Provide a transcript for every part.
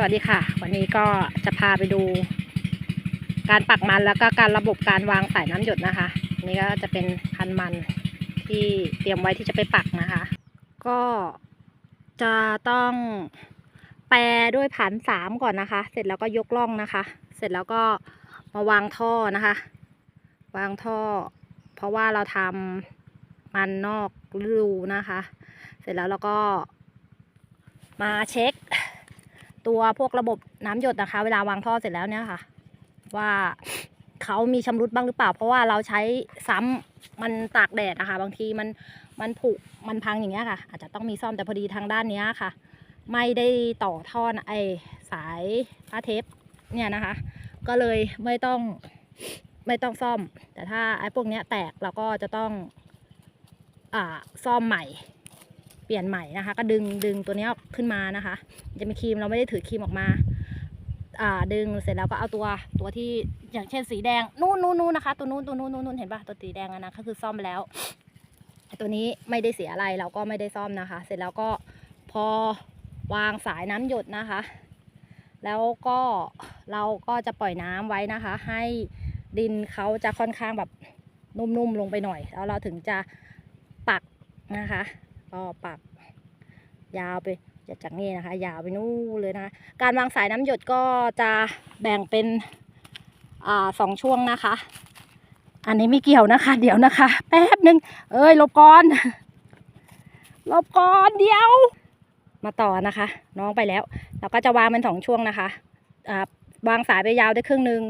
สวัสดีค่ะ วันนี้ก็จะพาไปดู การปักมันแล้วก็การระบบการวางสายน้ำหยดนะคะนนี่ก็จะเป็นพันมันที่เตรียมไว้ที่จะไปปักนะคะ ก็จะต้องแปรด้วยผันสามก่อนนะคะ เสร็จแล้วก็ยกล่องนะคะ เสร็จแล้วก็มาวางท่อนะคะ วางท่อ เพราะว่าเราทำมันนอกฤดูนะคะ เสร็จแล้วเราก็มาเช็ค ตัวพวกระบบน้ำหยดนะคะ เวลาวางท่อเสร็จแล้วเนี่ยค่ะ ว่าเขามีชำรุดบ้างหรือเปล่า เพราะว่าเราใช้ซ้ำมันตากแดดนะคะ บางทีมันมันผุมันพังอย่างเงี้ยค่ะ อาจจะต้องมีซ่อมแต่พอดีทางด้านเนี้ยค่ะ ไม่ได้ต่อท่อนไอสายผ้าเทปเนี่ยนะคะ ก็เลยไม่ต้องไม่ต้องซ่อม แต่ถ้าไอ้พวกเนี้ยแตกเราก็จะต้องอ่าซ่อมใหม่ เปลี่ยนใหม่นะคะ ก็ดึงดึงตัวนี้ยขึ้นมานะคะ จะมีครีมเราไม่ได้ถือครีมออกมาอ่าดึงเสร็จแล้วก็เอาตัวตัวที่อย่างเช่นสีแดงนู่นนู่นนู่นนะคะ ตัวนู้นตัวนู้นนู้นเห็นปะตัวสีแดงอันนะก็คือซ่อมแล้ว ตัวนี้ไม่ได้เสียอะไรเราก็ไม่ได้ซ่อมนะคะ เสร็จแล้วก็พอวางสายน้ำหยดนะคะ แล้วก็เราก็จะปล่อยน้ำไว้นะคะ ให้ดินเขาจะค่อนข้างแบบนุ่มๆลงไปหน่อย แล้วเราถึงจะปักนะคะ ก็ปักยาวไปจากนี้นะคะ ยาวไปนู่นเลยนะคะ การวางสายน้ำหยดก็จะแบ่งเป็นอ่าสองช่วงนะคะ อันนี้ไม่เกี่ยวนะคะ เดี๋ยวนะคะ แป๊บหนึ่งเอ้ยหลบก่อนหลบก่อนเดี๋ยว มาต่อนะคะ น้องไปแล้ว เราก็จะวางเป็นสองช่วงนะคะอ่าวางสายไปยาวได้ครึ่งหนึ่ง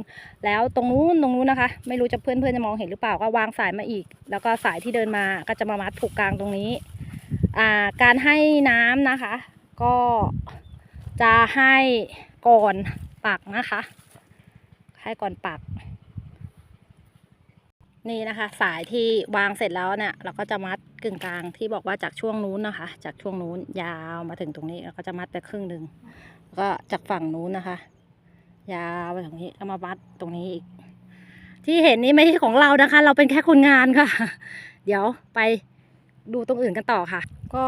แล้วตรงนู้นตรงนู้นนะคะ ไม่รู้จะเพื่อนเพื่อนจะมองเห็นหรือเปล่าก็วางสายมาอีก แล้วก็สายที่เดินมาก็จะมามัดผูกกลางตรงนี้ การให้น้ำนะคะ ก็จะให้ก่อนปักนะคะ ให้ก่อนปัก นี่นะคะ สายที่วางเสร็จแล้วเนี่ย เราก็จะมัดกึ่งกลางที่บอกว่าจากช่วงนู้นนะคะ จากช่วงนู้นยาวมาถึงตรงนี้เราก็จะมัดไปครึ่งหนึ่งแล้วก็จากฝั่งนู้นนะคะ ยาวไปถึงนี้ก็มามัดตรงนี้อีก ที่เห็นนี่ไม่ใช่ของเรานะคะ เราเป็นแค่คนงานค่ะ เดี๋ยวไปดูตรงอื่นกันต่อค่ะ ก็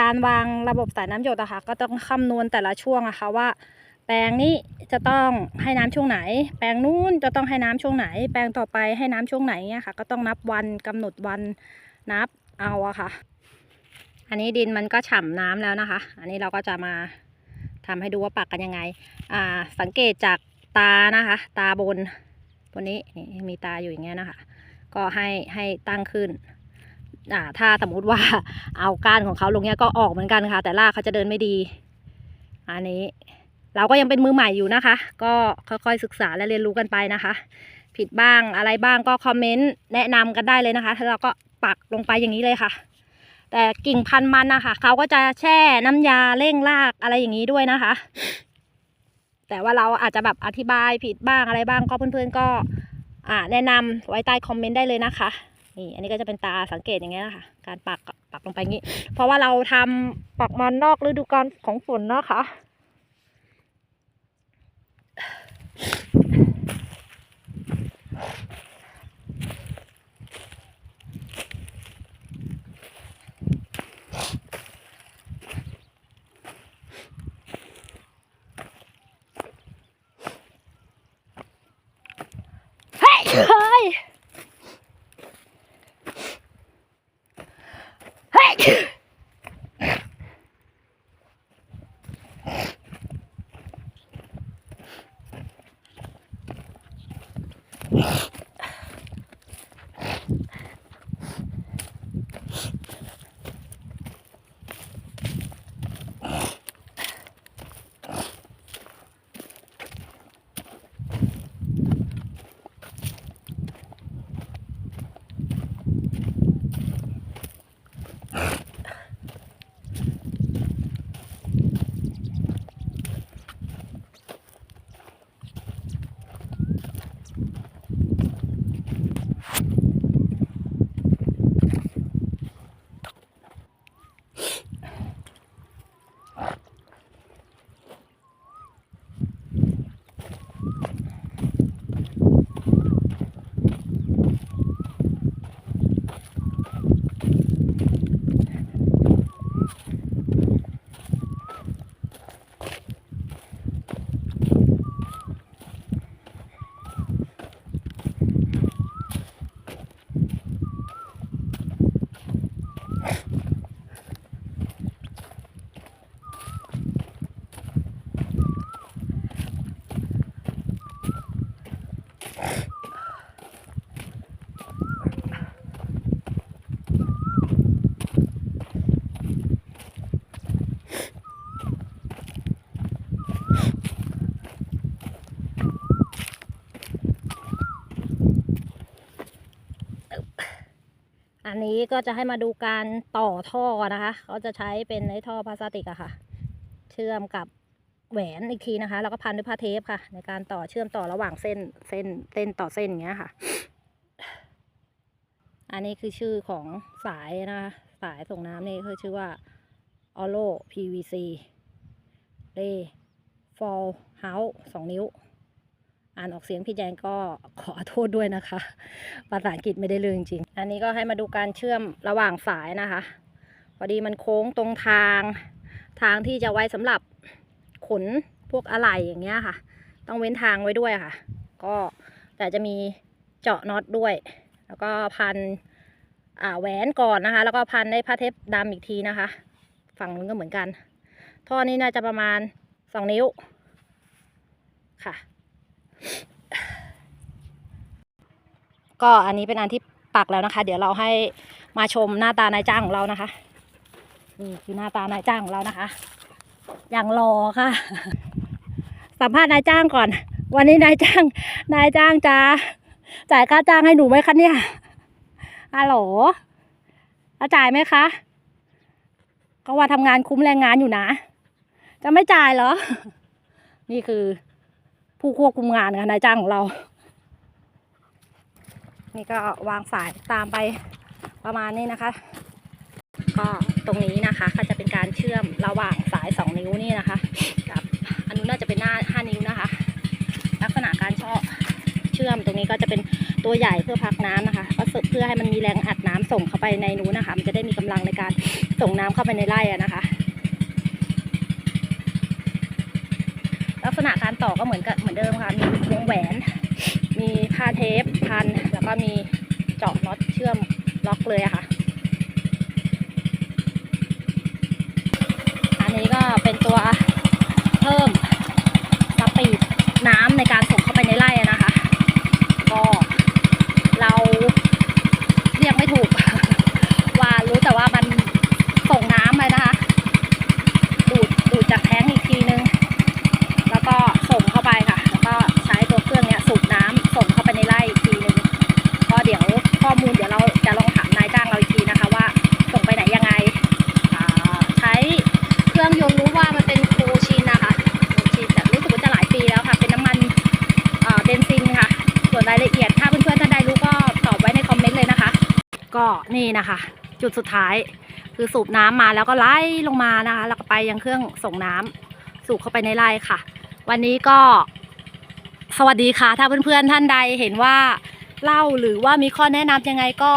การวางระบบสายน้ำหยดอะค่ะก็ต้องคำนวณแต่ละช่วงอะค่ะว่า แปลงนี้จะต้องให้น้ำช่วงไหน แปลงนู้นจะต้องให้น้ำช่วงไหน แปลงต่อไปให้น้ำช่วงไหนเนี่ยค่ะ ก็ต้องนับวันกำหนดวันนับเอาอะค่ะ อันนี้ดินมันก็ฉ่ำน้ำแล้วนะคะ อันนี้เราก็จะมาทำให้ดูว่าปักกันยังไง อ่า สังเกตจากตานะคะ ตาบนตัวนี้นี่มีตาอยู่อย่างเงี้ยนะคะ ก็ให้ให้ตั้งขึ้น อ่าถ้าสมมุติว่าเอาก้านของเขาลงเนี้ยก็ออกเหมือนกันค่ะ แต่รากเขาจะเดินไม่ดี อันนี้ เราก็ยังเป็นมือใหม่อยู่นะคะ ก็ค่อยๆศึกษาและเรียนรู้กันไปนะคะ ผิดบ้างอะไรบ้างก็คอมเมนต์แนะนำกันได้เลยนะคะแล้วเราก็ปักลงไปอย่างนี้เลยค่ะ แต่กิ่งพันธุ์มันนะคะเขาก็จะแช่น้ำยาเร่งรากอะไรอย่างนี้ด้วยนะคะ แต่ว่าเราอาจจะแบบอธิบายผิดบ้างอะไรบ้างก็เพื่อนๆก็อ่าแนะนำไว้ใต้คอมเมนต์ได้เลยนะคะ นี่อันนี้ก็จะเป็นตาสังเกตอย่างเงี้ยนะคะการปักปักลงไปงี้ เพราะว่าเราทำปักมันนอกฤดูกาลของฝนเนาะคะเ Yeah. อันนี้ก็จะให้มาดูการต่อท่อนะคะเขาจะใช้เป็นในท่อพลาสติกอะค่ะ เชื่อมกับแหวนอีกทีนะคะ แล้วก็พันด้วยผ้าเทปค่ะ ในการต่อเชื่อมต่อระหว่างเส้นเส้นเส้นต่อเส้นอย่างเงี้ยค่ะ อันนี้คือชื่อของสายนะคะ สายส่งน้ำนี่คือชื่อว่า o l o PVC r a y Fall House สองนิ้ว อ่านออกเสียงพี่แจงก็ขอโทษด้วยนะคะ ภาษาอังกฤษไม่ได้เลยจริง อันนี้ก็ให้มาดูการเชื่อมระหว่างสายนะคะ พอดีมันโค้งตรงทาง ทางที่จะไว้สำหรับขนพวกอะไหล่อย่างเงี้ยค่ะ ต้องเว้นทางไว้ด้วยค่ะ ก็แต่จะมีเจาะน็อตด้วย แล้วก็พันอ่าแหวนก่อนนะคะ แล้วก็พันด้วยผ้าเทปดำอีกทีนะคะ ฝั่งนู้นก็เหมือนกัน ท่อนี้น่าจะประมาณสองนิ้วค่ะ ก็อันนี้เป็นอันที่ปักแล้วนะคะ เดี๋ยวเราให้มาชมหน้าตานายจ้างของเรานะคะนี่คือหน้าตานายจ้างของเรานะคะ อย่างรอค่ะ สัมภาษณ์นายจ้างก่อน วันนี้นายจ้าง นายจ้างจะจ่ายค่าจ้างให้หนูไหมคะเนี่ยฮัลโหลจะจ่ายไหมคะก็ว่าทำงานคุ้มแรงงานอยู่นะ จะไม่จ่ายเหรอ นี่คือ ผู้ควบคุมงานค่ะนายจ้างของเรา นี่ก็วางสายตามไปประมาณนี้นะคะ ก็ตรงนี้นะคะก็จะเป็นการเชื่อมระหว่างสาย 2 นิ้วนี่นะคะกับอันนู้นน่าจะเป็นหน้า 5 นิ้วนะคะ ลักษณะการเชาะเชื่อมตรงนี้ก็จะเป็นตัวใหญ่เพื่อพักน้ำนะคะก็เพื่อให้มันมีแรงอัดน้ำส่งเข้าไปในนู้นนะคะ มันจะได้มีกำลังในการส่งน้ำเข้าไปในไร่นะคะ ลักษณะการต่อก็เหมือนกับเหมือนเดิมค่ะ มีวงแหวน มีผ้าเทปพัน แล้วก็มีเจาะน็อตเชื่อมล็อกเลยอะค่ะ อันนี้ก็เป็นตัวเพิ่มสปีดน้ำในการส่งเข้าไปในไร่อะนะคะ ก็เราเรียกไม่ถูก ว่ารู้แต่ว่ามันส่งน้ำไปนะคะ ดูดดูดจากแท้งอีกทีนึง แล้วก็ส่งเข้าไปค่ะ แล้วก็ใช้ตัวเครื่องเนี้ยสูบน้ำส่งเข้าไปในไร่อีกทีนึง ก็เดี๋ยวข้อมูลเดี๋ยวเราจะลองถามนายจ้างเราอีกทีนะคะว่าส่งไปไหนยังไงอ่าใช้เครื่องยนต์รู้ว่ามันเป็นคูชินนะคะคูชินแต่รู้สึกว่าจะหลายปีแล้วค่ะ เป็นน้ำมันเอ่อเบนซินค่ะ ส่วนรายละเอียดถ้าเพื่อนๆท่านใดรู้ก็ตอบไว้ในคอมเมนต์เลยนะคะ ก็ นี่นะคะ จุดสุดท้ายคือสูบน้ำมาแล้วก็ไล่ลงมานะคะ แล้วก็ไปยังเครื่องส่งน้ำสูบเข้าไปในไร่ค่ะ วันนี้ก็ สวัสดีค่ะ ถ้าเพื่อนๆท่านใดเห็นว่าเล่าหรือว่ามีข้อแนะนำยังไงก็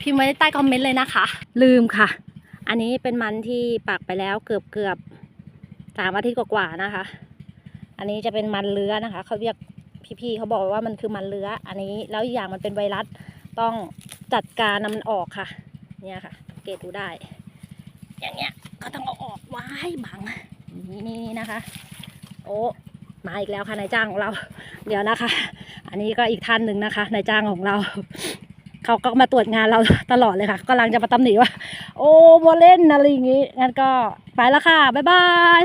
พิมพ์ไว้ใต้คอมเมนต์เลยนะคะ ลืมค่ะ อันนี้เป็นมันที่ปักไปแล้วเกือบเกือบสามอาทิตย์กว่าๆนะคะ อันนี้จะเป็นมันเลื้อนะคะเขาเรียกพี่ๆเขาบอกว่ามันคือมันเลื้อ อันนี้แล้วอย่างมันเป็นไวรัส ต้องจัดการนำมันออกค่ะ เนี่ยค่ะสังเกตดูได้ อย่างเงี้ยก็ต้องเอาออกไว้บังนี่นี่นี่นะคะ โอ้มาอีกแล้วค่ะนายจ้างของเรา เดี๋ยวนะคะ อันนี้ก็อีกท่านหนึ่งนะคะนายจ้างของเราเขาก็มาตรวจงานเราตลอดเลยค่ะกำลังจะมาตำหนิว่า โอ้โมเล่นอะไรอย่างงี้งั้นก็ไปแล้วค่ะบ๊ายบาย